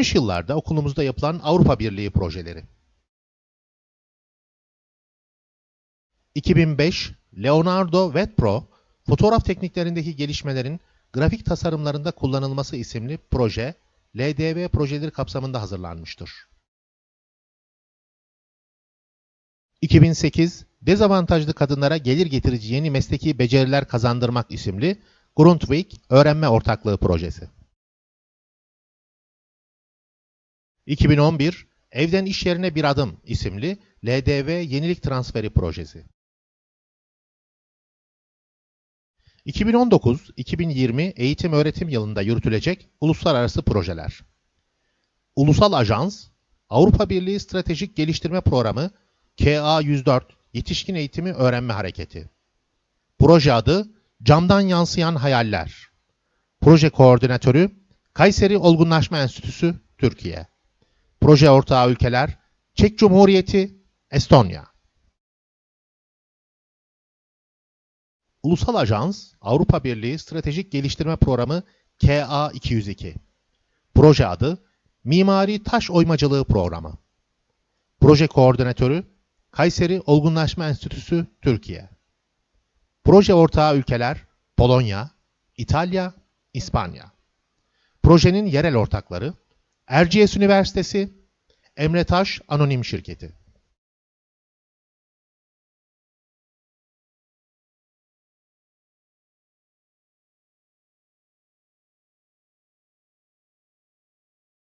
Geçmiş yıllarda okulumuzda yapılan Avrupa Birliği projeleri. 2005 Leonardo Web fotoğraf tekniklerindeki gelişmelerin grafik tasarımlarında kullanılması isimli proje LDV projeleri kapsamında hazırlanmıştır. 2008 Dezavantajlı kadınlara gelir getirici yeni mesleki beceriler kazandırmak isimli Grundtvig Öğrenme Ortaklığı Projesi. 2011 Evden İş Yerine Bir Adım isimli LDV Yenilik Transferi Projesi. 2019-2020 eğitim öğretim yılında yürütülecek uluslararası projeler. Ulusal Ajans, Avrupa Birliği Stratejik Geliştirme Programı KA104 Yetişkin Eğitimi Öğrenme Hareketi. Proje adı Camdan Yansıyan Hayaller. Proje Koordinatörü Kayseri Olgunlaşma Enstitüsü Türkiye. Proje ortağı ülkeler Çek Cumhuriyeti, Estonya. Ulusal Ajans, Avrupa Birliği Stratejik Geliştirme Programı KA202. Proje adı Mimari Taş Oymacılığı Programı. Proje Koordinatörü Kayseri Olgunlaşma Enstitüsü Türkiye. Proje ortağı ülkeler Polonya, İtalya, İspanya. Projenin yerel ortakları Erciyes Üniversitesi, Emre Taş Anonim Şirketi.